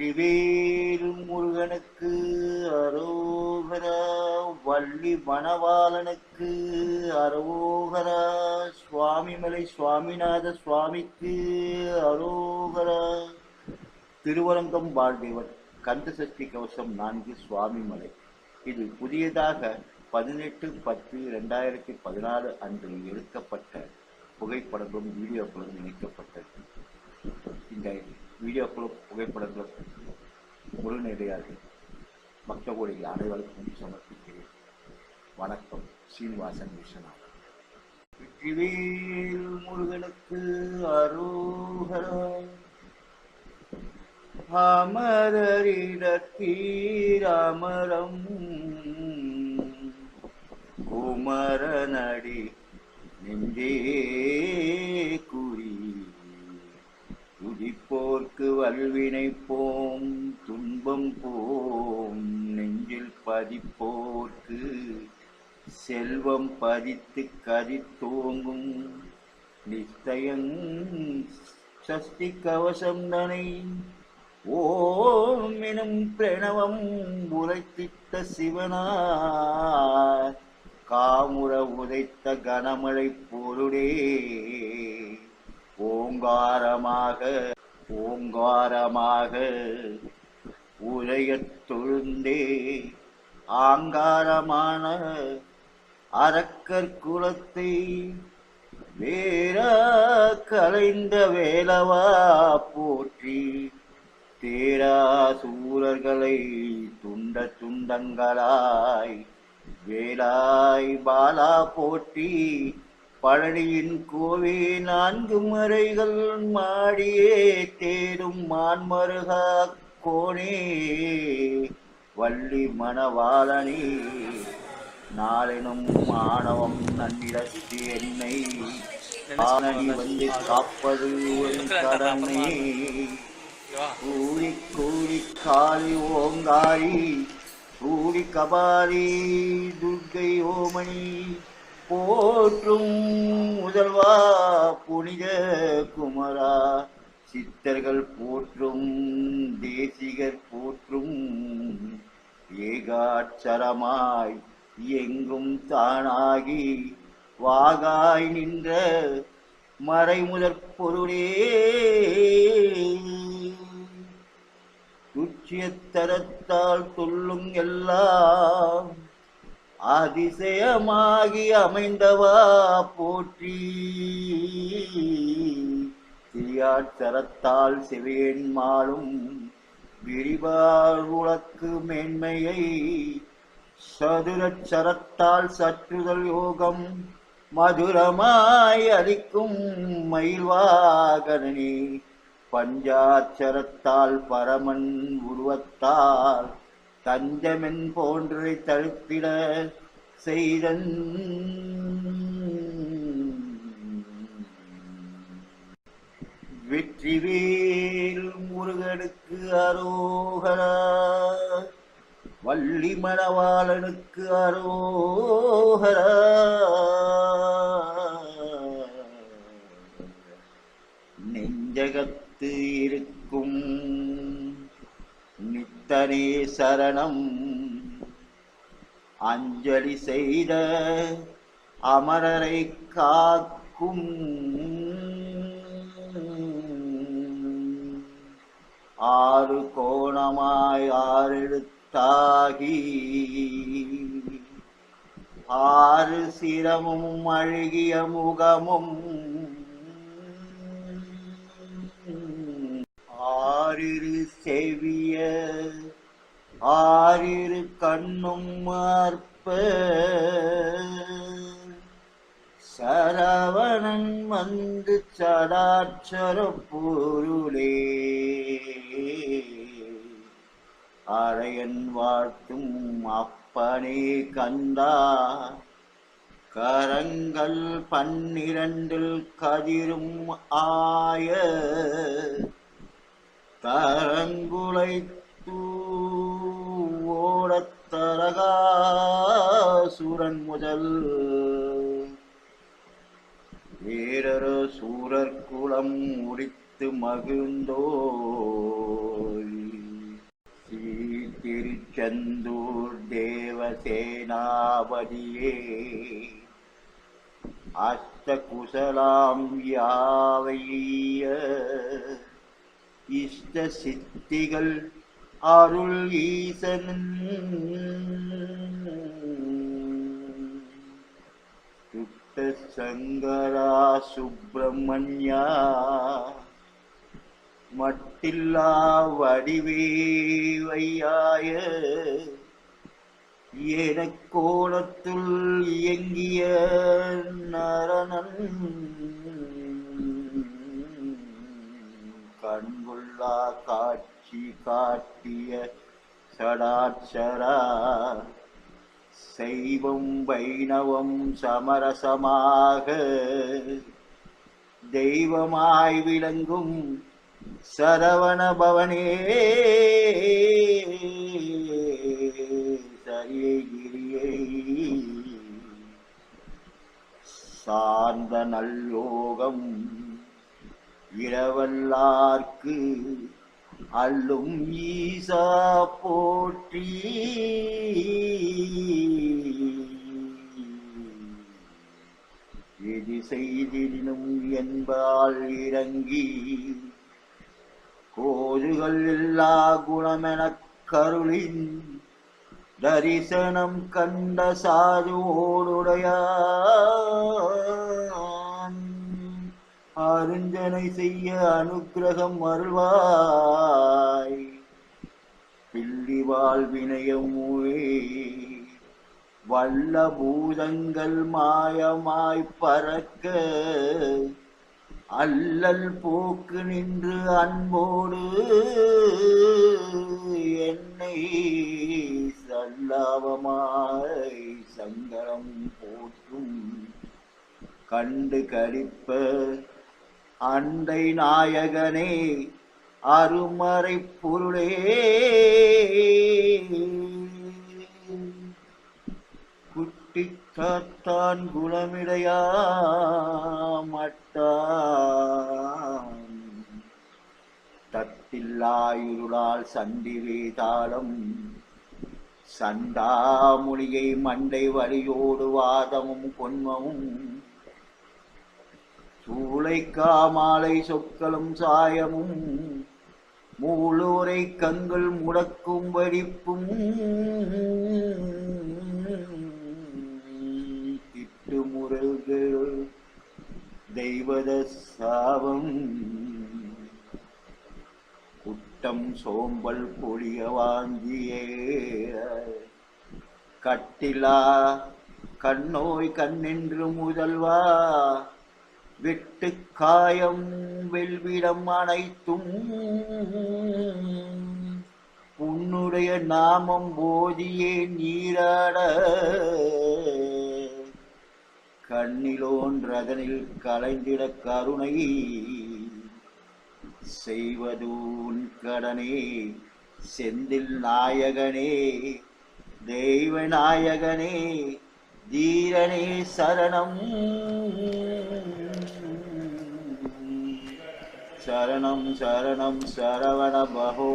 வெற்றிவேல் முருகனுக்கு அரோகரா வள்ளி வனவாளனுக்கு அரோகரா சுவாமிமலை சுவாமிநாத சுவாமிக்கு அரோகரா. திருவரங்கம் வாழ்தேவன் கந்தசஷ்டி கவசம் நான்கு சுவாமிமலை. இது புதியதாக பதினெட்டு பத்து ரெண்டாயிரத்தி பதினாறு அன்று எடுக்கப்பட்ட புகைப்படங்களும் வீடியோக்களும் இணைக்கப்பட்டது. இந்த வீடியோக்களும் புகைப்படங்களும் முருகனடியார்கள் பக்த கோடிகள் அனைவருக்கும் சமர்ப்பிக்கிறேன். வணக்கம் சீனிவாசன் விஸ்வநாதன். வெற்றிவேல் முருகனுக்கு அரோகரம் அமரரிடத்தீரமரம் குமரநடி நெஞ்சே போர்க்கு வல்வினை போம் துன்பம் போம் நெஞ்சில் பதிப்போர்க்கு செல்வம் பதித்து கதி தூங்கும். நித்தயங் சஷ்டி கவசம் தனை ஓம் எனும் பிரணவம் உரைத்திட்ட சிவனா காமுற உதைத்த கனமழை பொருளே ஓங்காரமாக ஓங்காரமாக உரையத் தொழுந்தே ஆங்காரமான அரக்கர் குலத்தை வேற கலைந்த வேலவா போற்றி தேரா சூரர்களை துண்ட துண்டங்களாய் வேலாய் பாலா போற்றி பழனியின் கோவே நான்கு மறைகள் மாடியே தேரும் மான்மருகா கோணே வள்ளி மணவாளனே நாளினும் மாணவம் நன்னிடத்து என்னை ஆனடி வந்து காப்பது ஒரு கடமை. கூடி கூடி காளி ஓங்காரி கூடி கபாலி துர்க்கை ஓமணி போ போற்றும் முதல்வா புனித குமரா. சித்தர்கள் போற்றும் தேசிகர் போற்றும் ஏகாட்சரமாய் எங்கும் தானாகி வாகாய் நின்ற மறைமுதற் பொருளே. துச்சியத்தரத்தால் சொல்லும் எல்லாம் அதிசயமாகி அமைந்தவா போற்றி. திரியாட்சரத்தால் செவேன் மாளும் விரிவார் உலக்கு மேன்மையை சதுரச்சரத்தால் சற்றுதல் யோகம் மதுரமாய் அளிக்கும் மயில்வாகனே பஞ்சாட்சரத்தால் பரமன் உருவத்தால் தஞ்சமென் போன்றை தடுத்திட செய்தன். வெற்றிவேல் முருகனுக்கு அரோகரா. வள்ளி மணவாளனுக்கு அரோகரா. நெஞ்சகத்து நித்தனே சரணம். அஞ்சலி செய்த அமரரை காக்கும். ஆறு கோணமாய் ஆறெழுத்தாகி ஆறு சிரமும் அழுகிய முகமும் ஆறிரு செவிய ஆறிரு கண்ணும் மார்ப்ப. சரவணன் வந்து சடாட்சர பொருளே அரையன் வாழ்த்தும் அப்பனே கந்தா கரங்கள் பன்னிரண்டில் கதிரும் ஆய தரங்குலை ஓடத்தரகாசுரன் முதல். வேறொரு சூரர் குலம் முடித்து மகிழ்ந்தோ திருச்செந்தூர் தேவசேனாபதியே அஸ்த குசலாம் யாவைய இஷ்ட சித்திகள் அருள் ஈசன் சங்கரா சுப்பிரமணியா மட்டில்லா வடிவேவையாய எனக்கோணத்துள் இயங்கிய நரணன். காட்டிய சடாட்சரா. சைவம் வைணவம் சமரசமாக. தெய்வமாய் விளங்கும் சரவண பவனே. சரியகிரியை சார்ந்த நல்லோகம் இரவல்லார்க்கு அள்ளும் ஈசா போற்றி. எது செய்தினும் என்பால் இறங்கி. கோதுகள் எல்லா குணமெனக் கருளின். தரிசனம் கண்ட சாதுவோடுடையான் அருஞ்சனை செய்ய அனுக்கிரகம் அருள்வாய். பில்லி வாழ்வினயமுவே வல்ல பூதங்கள் மாயமாய் பறக்க. அல்லல் போக்கு நின்று அன்போடு. என்னை சல்லாபமாய் சங்கரம் போற்றும். கண்டு கடிப்ப அண்டை நாயகனே அருமறை பொருளே. குட்டி காத்தான் குணமிடையா மட்டான் தத்தில்லாயிருளால் சண்டிவே தாளம். சண்டாமுனியை மண்டை வழியோடு வாதமும் உழைக்கா மாலை சொற்களும் சாயமும். மூலோரை கண்கள் முடக்கும் வடிப்பும். திட்டுமுறைகள் தெய்வத சாபம். குட்டம் சோம்பல் பொழிய வாங்கியே கட்டிலா கண்ணோய் கண்ணென்று முதல்வா. வெட்டு காயம் வெல்விடம் அனைத்தும். உன்னுடைய நாமம் போதியே நீராட. கண்ணிலோன்றதனில் கலைந்திட கருணை. செய்வதூன் கடனே செந்தில் நாயகனே தெய்வ நாயகனே தீரனே சரணம். சரணம் சரணம் சரவண பகோ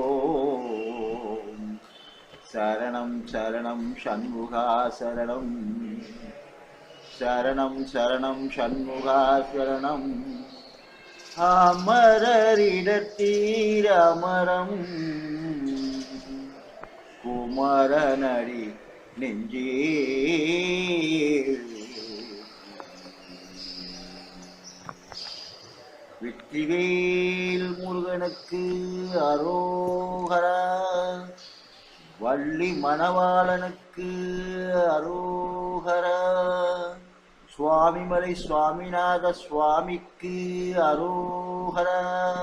சரணம் சரணம் சண்முகா சரணம் சரணம் சரணம் சண்முகா சரணம் அமரரிடத்தீர் அமரம் குமரனடி வெற்றிவேல் முருகனுக்கு அரோகரா. வள்ளி மணவாளனுக்கு அரோகரா. சுவாமிமலை சுவாமிநாத சுவாமிக்கு அரோகரா.